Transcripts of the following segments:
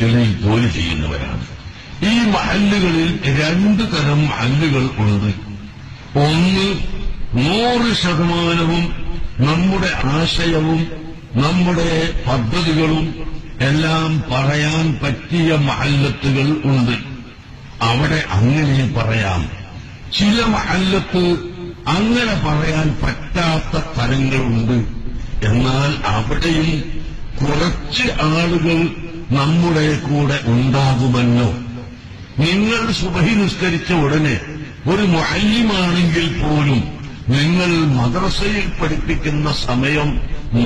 ഇതിൽ ജോലി ചെയ്യുന്നവരാണ്. ഈ മഹല്ലുകളിൽ രണ്ട് തരം മഹല്ലുകൾ ഉണ്ട്. ഒന്ന് നൂറ് ശതമാനവും നമ്മുടെ ആശയവും നമ്മുടെ പദ്ധതികളും എല്ലാം പറയാൻ പറ്റിയ മഹല്ലത്തുകൾ ഉണ്ട്. അവിടെ അങ്ങനെ പറയാം. ചില മഹല്ലത്ത് അങ്ങനെ പറയാൻ പറ്റാത്ത തരങ്ങളുണ്ട്. എന്നാൽ അവിടെയും കുറച്ച് ആളുകൾ നമ്മുടെ കൂടെ ഉണ്ടാകുമല്ലോ നിങ്ങൾ സുബഹി നിസ്കരിച്ച ഉടനെ ഒരു മുഅല്ലിമാണെങ്കിൽ പോലും നിങ്ങൾ മദ്രസയിൽ പഠിപ്പിക്കുന്ന സമയം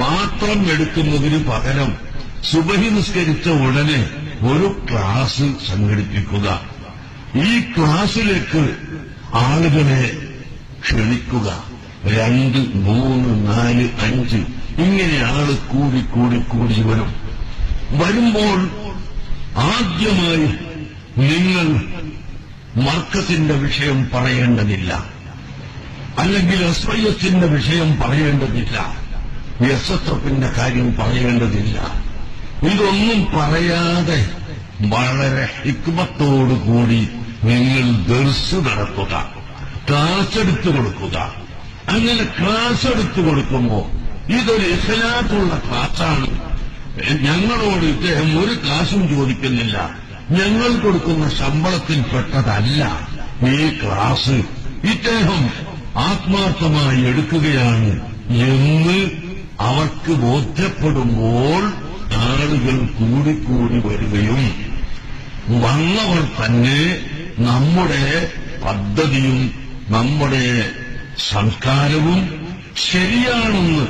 മാത്രം എടുക്കുന്നതിന് പകരം സുബഹി നിസ്കരിച്ച ഉടനെ ഒരു ക്ലാസ് സംഘടിപ്പിക്കുക. ഈ ക്ലാസ്സിലേക്ക് ആളുകളെ ക്ഷണിക്കുക. രണ്ട് മൂന്ന് നാല് അഞ്ച് ഇങ്ങനെ ആൾ കൂടി കൂടി കൂടി വരും. വരുമ്പോൾ ആദ്യമായി നിങ്ങൾ മർക്കത്തിന്റെ വിഷയം പറയേണ്ടതില്ല. അല്ലെങ്കിൽ എസ് എസിന്റെ വിഷയം പറയേണ്ടതില്ല. എസ് എസ് എഫിന്റെ കാര്യം പറയേണ്ടതില്ല. ഇതൊന്നും പറയാതെ വളരെ ഹിക്മത്തോടുകൂടി നിങ്ങൾ ദർസ് നടത്തുക ക്ലാസ് എടുത്തു കൊടുക്കുക. അങ്ങനെ ക്ലാസ് എടുത്തു കൊടുക്കുമ്പോ ഇതൊരു ഇഹലാത്തുള്ള ക്ലാസ്സാണ്. ഞങ്ങളോട് ഇദ്ദേഹം ഒരു ക്ലാസും ചോദിക്കുന്നില്ല. ഞങ്ങൾ കൊടുക്കുന്ന ശമ്പളത്തിൽ പെട്ടതല്ല. ഈ ക്ലാസ് ഇദ്ദേഹം ആത്മാർത്ഥമായി എടുക്കുകയാണ് എന്ന് അവർക്ക് ബോധ്യപ്പെടുമ്പോൾ ആളുകൾ കൂടിക്കൂടി വരികയും വന്നവർ തന്നെ നമ്മുടെ പദ്ധതിയും നമ്മുടെ സംസ്കാരവും ശരിയാണെന്ന്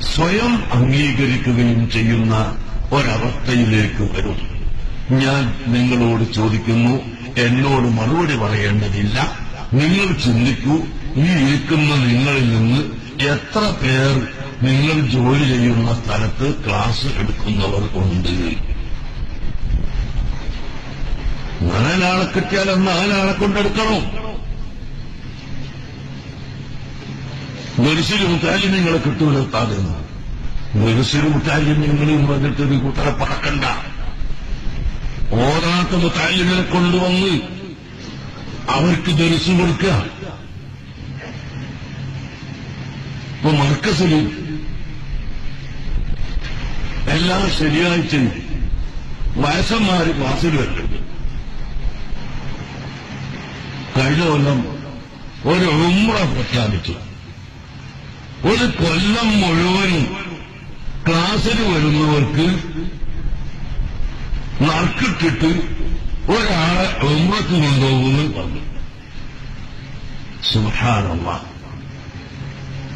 സ്വയം അംഗീകരിക്കുകയും ചെയ്യുന്ന ഒരവസ്ഥയിലേക്ക് വരും. ഞാൻ നിങ്ങളോട് ചോദിക്കുന്നു എന്നോട് മറുപടി പറയേണ്ടതില്ല. നിങ്ങൾ ചിന്തിക്കൂ ഈ ഇരിക്കുന്ന നിങ്ങളിൽ നിന്ന് എത്ര പേർ നിങ്ങൾ ജോലി ചെയ്യുന്ന സ്ഥലത്ത് ക്ലാസ് എടുക്കുന്നവർ ഉണ്ട്. നാലാളെ കിട്ടിയാൽ നാലാളെ കൊണ്ടെടുക്കണം. ഗുരുസിൽ മുത്താലും നിങ്ങളെ കിട്ടൂലെത്താതെ മനുഷ്യര് നിങ്ങളും വന്നിട്ട് ഒരു കൂട്ടരെ പറക്കണ്ട. ഓരാത്ത മുത്താലിനെ കൊണ്ടുവന്ന് അവർക്ക് ദർശനം കൊടുക്കുക. ഇപ്പൊ മർക്കസിൽ എല്ലാം ശനിയാഴ്ചയും വയസ്സന്മാര് ക്ലാസ്സിൽ വരുന്നുണ്ട്. കഴിഞ്ഞ കൊല്ലം ഒരു ഉമ്ര പ്രഖ്യാപിച്ചു. ഒരു കൊല്ലം മുഴുവൻ ക്ലാസ്സിൽ വരുന്നവർക്ക് നറുക്കിട്ടിട്ട് ഒരാളെ ഉമ്രക്ക് കൊണ്ടുപോകുന്നു പറഞ്ഞു. സുഹാനമ്മ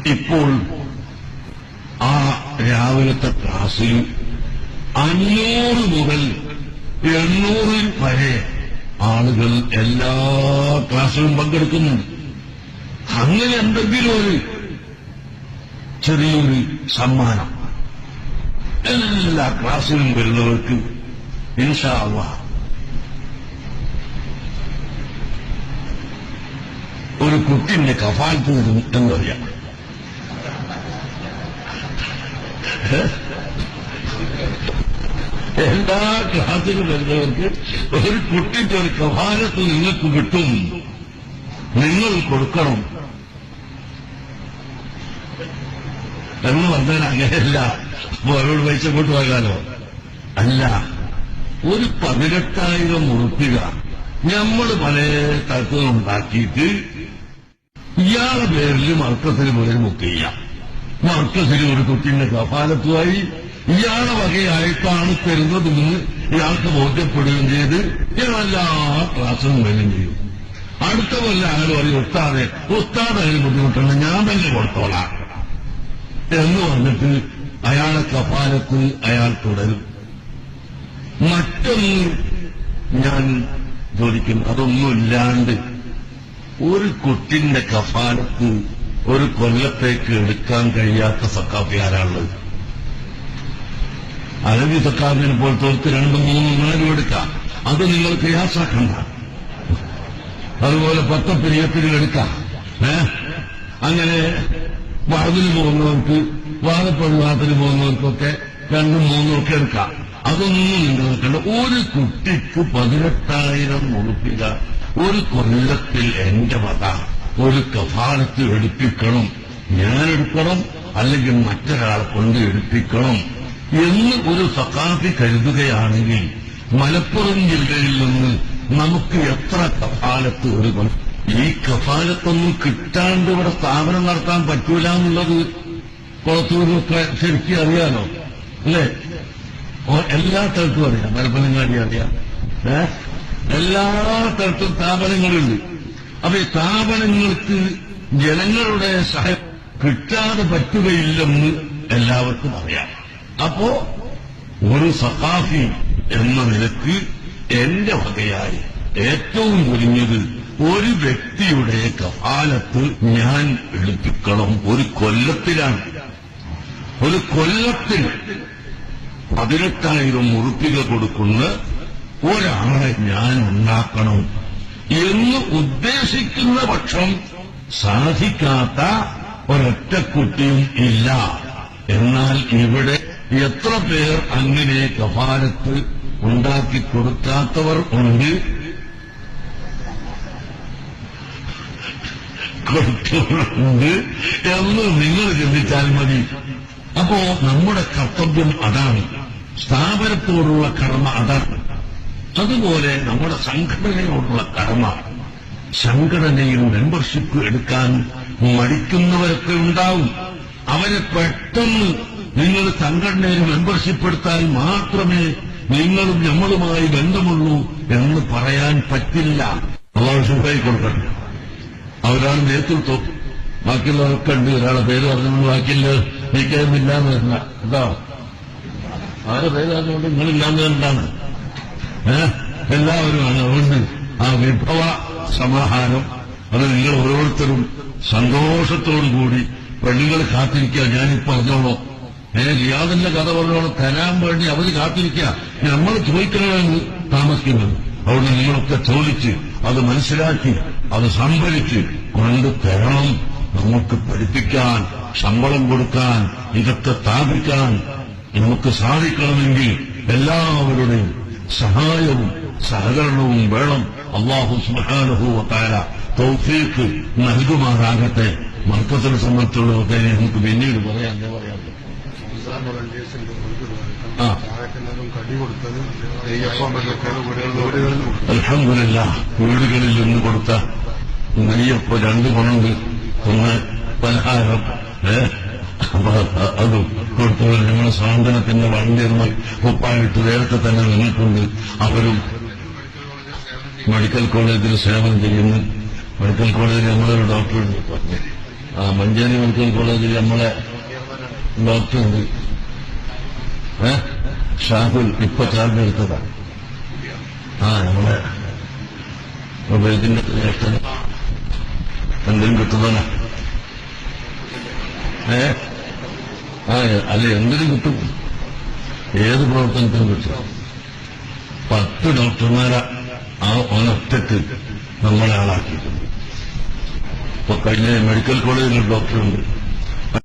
ഇപ്പോൾ ആ രാവിലത്തെ ക്ലാസ്സിൽ അഞ്ഞൂറ് മുതൽ എണ്ണൂറിൽ വരെ ആളുകൾ എല്ലാ ക്ലാസ്സിലും പങ്കെടുക്കുന്നുണ്ട് അങ്ങനെ എന്തെങ്കിലും ഒരു ചെറിയൊരു സമ്മാനം. എല്ലാ ക്ലാസ്സിലും വരുന്നവർക്ക് ഇൻഷാ അള്ളാഹ് ഒരു കുട്ടിന്റെ കഫാലത്ത് തരും എന്നറിയാം എല്ലാ ക്ലാസ്സിലും വരുന്നവർക്ക് ഒരു കുട്ടിന്റെ ഒരു കഫാലത്ത് നിങ്ങൾക്ക് കിട്ടും. നിങ്ങൾ കൊടുക്കണം. എന്ന് വന്നാൽ അങ്ങനെയല്ല. അവരോട് പൈസ കൊണ്ട് പോകാനോ അല്ല. ഒരു പതിനെട്ടായിരം ഉറുപ്പിക നമ്മൾ പല തരത്തിലും ഉണ്ടാക്കിയിട്ട് ഇയാളെ പേരിൽ മർക്കസിന് മുതൽ ബുക്ക് ചെയ്യാം മർക്കസിൽ ഒരു കുട്ടിന്റെ കഫാലത്തുമായി ഇയാളെ വകയായിട്ടാണ് തരുന്നതെന്ന് ഇയാൾക്ക് ബോധ്യപ്പെടുകയും ചെയ്ത് ഞാൻ എല്ലാ ക്ലാസ്സും വരികയും ചെയ്യും അടുത്ത കൊല്ലം ആരും പറയും ഉസ്താദെ ഉസ്താദ് അതിന് ബുദ്ധിമുട്ടുണ്ട് ഞാൻ തന്നെ കൊടുത്തോളാം. എന്ന് പറഞ്ഞിട്ട് അയാളെ കപാലത്തിൽ അയാൾ തുടരും. മറ്റൊന്ന് ഞാൻ ചോദിക്കും അതൊന്നുമില്ലാണ്ട് ഒരു കുട്ടിന്റെ കഫാലത്ത് ഒരു കൊല്ലത്തേക്ക് എടുക്കാൻ കഴിയാത്ത സക്കാഫി ആരാളുള്ളത് അലവി സക്കാഫിനെ പോലത്തെ രണ്ടും മൂന്നും നാലും എടുക്കാം. അത് നിങ്ങൾ പ്രയാസാക്കണ്ട അതുപോലെ പത്തപ്പിരിയത്തിൽ എടുക്കാം. ഏ? അങ്ങനെ വാതിന് പോകുന്നവർക്ക് വാദപ്പെടുവാത്തിന് പോകുന്നവർക്കൊക്കെ രണ്ടും മൂന്നും ഒക്കെ എടുക്കാം. അതൊന്നും നിങ്ങൾ ഒരു കുട്ടിക്ക് പതിനെട്ടായിരം ഉറുപ്പിക ഒരു കൊല്ലത്തിൽ എന്റെ വക ഒരു കഫാലത്ത് എടുപ്പിക്കണം. ഞാൻ എടുക്കണം അല്ലെങ്കിൽ മറ്റൊരാളെ കൊണ്ട് എടുപ്പിക്കണം എന്ന് ഒരു സഖാഫി കരുതുകയാണെങ്കിൽ മലപ്പുറം ജില്ലയിൽ നിന്ന് നമുക്ക് എത്ര കഫാലത്ത് ഒരു ഈ കഫാലത്തൊന്നും കിട്ടാണ്ട് ഇവിടെ സ്ഥാപനം നടത്താൻ പറ്റൂല എന്നുള്ളത് പുറത്തൂരൊക്കെ ശരിക്കും അറിയാലോ അല്ലേ? എല്ലാ സ്ഥലത്തും അറിയാം മലപ്പനങ്ങാടി അറിയാം. എല്ലാ സ്ഥലത്തും സ്ഥാപനങ്ങളുണ്ട്. അപ്പൊ ഈ സ്ഥാപനങ്ങൾക്ക് ജനങ്ങളുടെ സഹായം കിട്ടാതെ പറ്റുകയില്ലെന്ന് എല്ലാവർക്കും അറിയാം. അപ്പോ ഒരു സഖാഫി എന്ന നിലയ്ക്ക് എന്റെ വകയായി ഏറ്റവും കുരിഞ്ഞത് ഒരു വ്യക്തിയുടെ കഫാലത്ത് ഞാൻ എടുപ്പിക്കണം ഒരു കൊല്ലത്തിലാണ്. ഒരു കൊല്ലത്തിൽ പതിനെട്ടായിരം ഉറുപ്പിക കൊടുക്കുന്ന ഒരാളെ ഞാൻ ഉണ്ടാക്കണം എന്ന് ഉദ്ദേശിക്കുന്ന പക്ഷം സാധിക്കാത്ത ഒരൊറ്റ കുട്ടിയും ഇല്ല. എന്നാൽ ഇവിടെ എത്ര പേർ അങ്ങനെ കഫാലത്ത് ഉണ്ടാക്കി കൊടുക്കാത്തവർ ഉണ്ട്. കൊടുത്തുണ്ട് എന്ന് നിങ്ങൾ ചിന്തിച്ചാൽ മതി. അപ്പോ നമ്മുടെ കർത്തവ്യം അതാണ്. സ്ഥാപനത്തോടുള്ള കർമ്മ അതാണ്. അതുപോലെ നമ്മുടെ സംഘടനയോടുള്ള കർമ്മ. സംഘടനയിൽ മെമ്പർഷിപ്പ് എടുക്കാൻ മടിക്കുന്നവരൊക്കെ ഉണ്ടാവും. അവരെ പെട്ടെന്ന് നിങ്ങൾ സംഘടനയിൽ മെമ്പർഷിപ്പ് എടുത്താൽ മാത്രമേ നിങ്ങളും നമ്മളുമായി ബന്ധമുള്ളൂ എന്ന് പറയാൻ പറ്റില്ല. അള്ളാഹു സുഖമായി കൊടുക്കട്ടെ. അവരാണ് നേതൃത്വം ബാക്കിയുള്ളവരൊക്കെ ഉണ്ട് ഒരാളെ പേര് പറഞ്ഞു ബാക്കിയില്ല നീക്കുന്നില്ല എന്ന് വരുന്ന എന്താ? ആരെ പേര് പറഞ്ഞുകൊണ്ട് നിങ്ങളില്ലാന്ന് എന്താണ് എല്ലാവരുമാണ് അതുകൊണ്ട് ആ വിഭവ സമാഹാരം അത് നിങ്ങൾ ഓരോരുത്തരും സന്തോഷത്തോടു കൂടി പെണ്ണുങ്ങൾ കാത്തിരിക്കുക. ഞാനിപ്പോ പറഞ്ഞോളോ. ഏ റിയാദിന്റെ കഥ പറഞ്ഞോളോ. തരാൻ വേണ്ടി അവർ കാത്തിരിക്കുക. നമ്മൾ ചോദിക്കണമെന്ന് താമസിക്കുന്നത്. അതുകൊണ്ട് നിങ്ങളൊക്കെ ചോദിച്ച് അത് മനസ്സിലാക്കി അത് സംഭരിച്ച് കൊണ്ട് തരണം നമുക്ക് പഠിപ്പിക്കാൻ ശമ്പളം കൊടുക്കാൻ ഇതൊക്കെ സ്ഥാപിക്കാൻ നമുക്ക് സാധിക്കണമെങ്കിൽ എല്ലാവരുടെയും സഹായവും സഹകരണവും വേണം. അള്ളാഹു സുഹാനുഭൂവത്താര തൗഫീഖ് നൽകുമാറാകട്ടെ. മർക്കത്തിനെ സംബന്ധിച്ചുള്ളതൊക്കെ നമുക്ക് പിന്നീട് പറയാം പറയാം. അലഹമില്ല വീടുകളിൽ നിന്ന് കൊടുത്ത നെയ്യപ്പ രണ്ട് കൊണ്ട് ഒന്ന് പലഹാരം അത് കൊടുത്തവർ ഞങ്ങളുടെ സാന്ത്വനത്തിന്റെ വണ്ടിയെന്ന് ഒപ്പായിട്ട് നേരത്തെ തന്നെ നിന്നിട്ടുണ്ട് അവരും മെഡിക്കൽ കോളേജിൽ സേവനം ചെയ്യുന്നു. മെഡിക്കൽ കോളേജിൽ നമ്മളൊരു ഡോക്ടറുണ്ട്. പറഞ്ഞു ആ മഞ്ചേരി മെഡിക്കൽ കോളേജിൽ നമ്മളെ ഡോക്ടറുണ്ട്. ഷാഹുൽ ഇപ്പൊ ചാർജ് എടുത്തതാ. ആ നമ്മളെ എന്തെങ്കിലും കിട്ടുന്ന ഏ? ആ അല്ല എന്തിനും കിട്ടും. ഏത് പ്രവർത്തനത്തിനും കിട്ടും. പത്ത് ഡോക്ടർമാരെ ആ ഒനൊറ്റക്ക് നമ്മളെ ആളാക്കിയിട്ടുണ്ട്. ഇപ്പൊ കഴിഞ്ഞ മെഡിക്കൽ കോളേജിൽ ഡോക്ടറുണ്ട്.